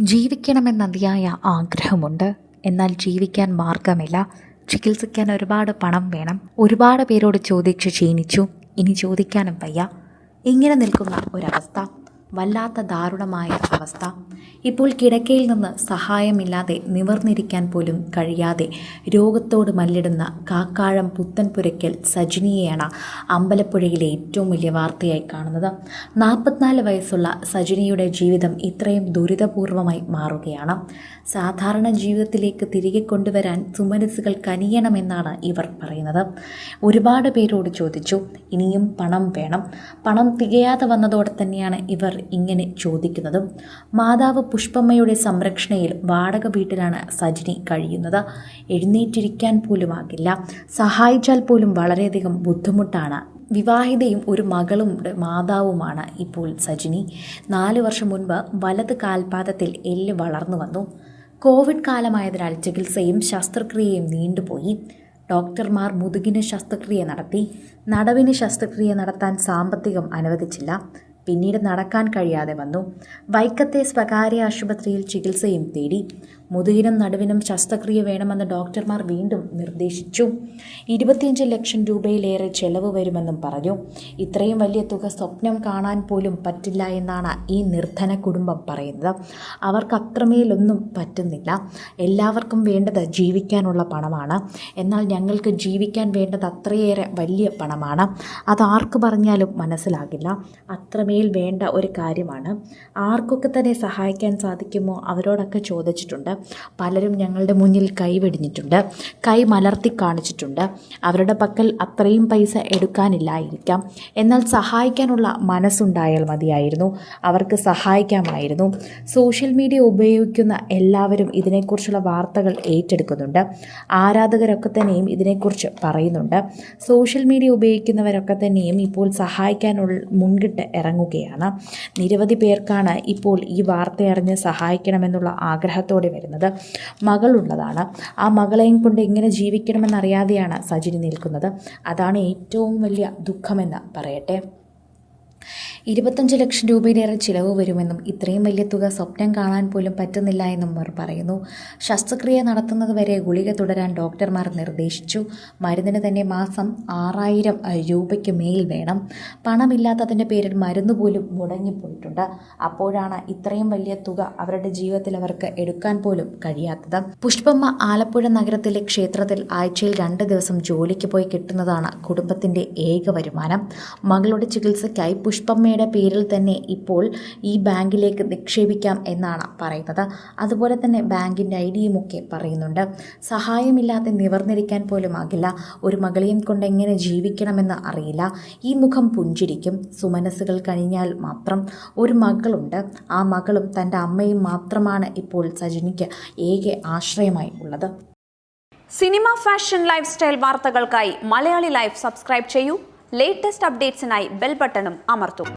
ജീവിക്കണമെന്ന അതിയായ ആഗ്രഹമുണ്ട്. എന്നാൽ ജീവിക്കാൻ മാർഗമില്ല. ചികിത്സിക്കാൻ ഒരുപാട് പണം വേണം. ഒരുപാട് പേരോട് ചോദിച്ച് ക്ഷീണിച്ചു. ഇനി ചോദിക്കാനും വയ്യ. ഇങ്ങനെ നിൽക്കുന്ന ഒരവസ്ഥ. വല്ലാത്ത ദാരുണമായ അവസ്ഥ. ഇപ്പോൾ കിടക്കയിൽ നിന്ന് സഹായമില്ലാതെ നിവർന്നിരിക്കാൻ പോലും കഴിയാതെ രോഗത്തോട് മല്ലിടുന്ന കാക്കാഴം പുത്തൻപുരയ്ക്കൽ സജിനിയെയാണ് അമ്പലപ്പുഴയിലെ ഏറ്റവും വലിയ വാർത്തയായി കാണുന്നത്. നാൽപ്പത്തിനാല് വയസ്സുള്ള സജിനിയുടെ ജീവിതം ഇത്രയും ദുരിതപൂർവമായി മാറുകയാണ്. സാധാരണ ജീവിതത്തിലേക്ക് തിരികെ കൊണ്ടുവരാൻ സുമനസ്സുകൾ കനിയണമെന്നാണ് ഇവർ പറയുന്നത്. ഒരുപാട് പേരോട് ചോദിച്ചു ഇനിയും പണം വേണം. പണം തികയാതെ വന്നതോടെ തന്നെയാണ് ഇവർ ഇങ്ങനെ ചോദിക്കുന്നതും മാതാവ് പുഷ്പമ്മയുടെ സംരക്ഷണയിൽ വാടക വീട്ടിലാണ് സജിനി കഴിയുന്നത്. എഴുന്നേറ്റിരിക്കാൻ പോലും ആകില്ല. സഹായിച്ചാൽ പോലും വളരെയധികം ബുദ്ധിമുട്ടാണ്. വിവാഹിതയും ഒരു മകളും മാതാവുമാണ് ഇപ്പോൾ സജിനി. നാല് വർഷം മുൻപ് വലത് കാൽപാദത്തിൽ എല്ല് വളർന്നു വന്നു. കോവിഡ് കാലമായതിനാൽ ചികിത്സയും ശസ്ത്രക്രിയയും നീണ്ടുപോയി. ഡോക്ടർമാർ മുതുകിന് ശസ്ത്രക്രിയ നടത്തി. നടവിന് ശസ്ത്രക്രിയ നടത്താൻ സാമ്പത്തികം അനുവദിച്ചില്ല. പിന്നീട് നടക്കാൻ കഴിയാതെ വന്നു. വൈക്കത്തെ സ്വകാര്യ ആശുപത്രിയിൽ ചികിത്സയും തേടി. മുതുകിനും നടുവിനും ശസ്ത്രക്രിയ വേണമെന്ന് ഡോക്ടർമാർ വീണ്ടും നിർദ്ദേശിച്ചു. ഇരുപത്തിയഞ്ച് ലക്ഷം രൂപയിലേറെ ചെലവ് വരുമെന്നും പറഞ്ഞു. ഇത്രയും വലിയ തുക സ്വപ്നം കാണാൻ പോലും പറ്റില്ല എന്നാണ് ഈ നിർധന കുടുംബം പറയുന്നത്. അവർക്ക് അത്രമേലൊന്നും പറ്റുന്നില്ല. എല്ലാവർക്കും വേണ്ടത് ജീവിക്കാനുള്ള പണമാണ്. എന്നാൽ ഞങ്ങൾക്ക് ജീവിക്കാൻ വേണ്ടത് അത്രയേറെ വലിയ പണമാണ്. അത് ആർക്ക് പറഞ്ഞാലും മനസ്സിലാകില്ല. അത്രമേൽ വേണ്ട ഒരു കാര്യമാണ്. ആർക്കൊക്കെ തന്നെ സഹായിക്കാൻ സാധിക്കുമോ? അവരോടൊക്കെ ചോദിച്ചിട്ടുണ്ട്. പലരും ഞങ്ങളുടെ മുന്നിൽ കൈവെടിഞ്ഞിട്ടുണ്ട് കൈ മലർത്തി കാണിച്ചിട്ടുണ്ട്. അവരുടെ പക്കൽ അത്രയും പൈസ എടുക്കാനില്ലായിരിക്കാം. എന്നാൽ സഹായിക്കാനുള്ള മനസ്സുണ്ടായാൽ മതിയായിരുന്നു. അവർക്ക് സഹായിക്കാമായിരുന്നു. സോഷ്യൽ മീഡിയ ഉപയോഗിക്കുന്ന എല്ലാവരും ഇതിനെക്കുറിച്ചുള്ള വാർത്തകൾ ഏറ്റെടുക്കുന്നുണ്ട്. ആരാധകരൊക്കെ തന്നെയും ഇതിനെക്കുറിച്ച് പറയുന്നുണ്ട്. സോഷ്യൽ മീഡിയ ഉപയോഗിക്കുന്നവരൊക്കെ തന്നെയും ഇപ്പോൾ സഹായിക്കാനുള്ള മുൻകിട്ട് ഇറങ്ങുകയാണ്. നിരവധി പേർക്കാണ് ഇപ്പോൾ ഈ വാർത്തയറിഞ്ഞ് സഹായിക്കണമെന്നുള്ള ആഗ്രഹത്തോടെ വരുന്നത്. മകളുള്ളതാണ്. ആ മകളെയും കൊണ്ട് എങ്ങനെ ജീവിക്കണമെന്നറിയാതെയാണ് സജിനി നിൽക്കുന്നത്. അതാണ് ഏറ്റവും വലിയ ദുഃഖമെന്ന് പറയട്ടെ. ഇരുപത്തഞ്ച് ലക്ഷം രൂപയിലേറെ ചിലവ് വരുമെന്നും ഇത്രയും വലിയ തുക സ്വപ്നം കാണാൻ പോലും പറ്റുന്നില്ല എന്നും അവർ പറയുന്നു. ശസ്ത്രക്രിയ നടത്തുന്നതുവരെ ഗുളിക തുടരാൻ ഡോക്ടർമാർ നിർദ്ദേശിച്ചു. മരുന്നിന് തന്നെ മാസം ആറായിരം രൂപയ്ക്ക് മേൽ വേണം. പണമില്ലാത്തതിന്റെ പേരിൽ മരുന്ന് പോലും മുടങ്ങിപ്പോയിട്ടുണ്ട് അപ്പോഴാണ് ഇത്രയും വലിയ തുക അവരുടെ ജീവിതത്തിൽ അവർക്ക് എടുക്കാൻ പോലും കഴിയാത്തത്. പുഷ്പമ്മ ആലപ്പുഴ നഗരത്തിലെ ക്ഷേത്രത്തിൽ ആഴ്ചയിൽ രണ്ട് ദിവസം ജോലിക്ക് പോയി കിട്ടുന്നതാണ് കുടുംബത്തിന്റെ ഏക വരുമാനം. മകളുടെ ചികിത്സയ്ക്കായി പുഷ്പമ്മയുടെ പേരിൽ തന്നെ ഇപ്പോൾ ഈ ബാങ്കിലേക്ക് നിക്ഷേപിക്കാം എന്നാണ് പറയുന്നത്. അതുപോലെ തന്നെ ബാങ്കിന്റെ ഐ ഡിയുമൊക്കെ പറയുന്നുണ്ട്. സഹായമില്ലാതെ നിവർന്നിരിക്കാൻ പോലും ആകില്ല. ഒരു മകളെയും കൊണ്ട് എങ്ങനെ ജീവിക്കണമെന്ന് അറിയില്ല. ഈ മുഖം പുഞ്ചിരിക്കും. സുമനസ്സുകൾ കഴിഞ്ഞാൽ മാത്രം ഒരു മകളുണ്ട്. ആ മകളും തന്റെ അമ്മയും മാത്രമാണ് ഇപ്പോൾ സജിനിക്ക് ഏക ആശ്രയമായി ഉള്ളത്. സിനിമ ഫാഷൻ ലൈഫ് സ്റ്റൈൽ വാർത്തകൾക്കായി മലയാളി ലൈഫ് സബ്സ്ക്രൈബ് ചെയ്യൂ. ലേറ്റസ്റ്റ് അപ്ഡേറ്റ്സിനായി ബെൽ ബട്ടണും അമർത്തൂ.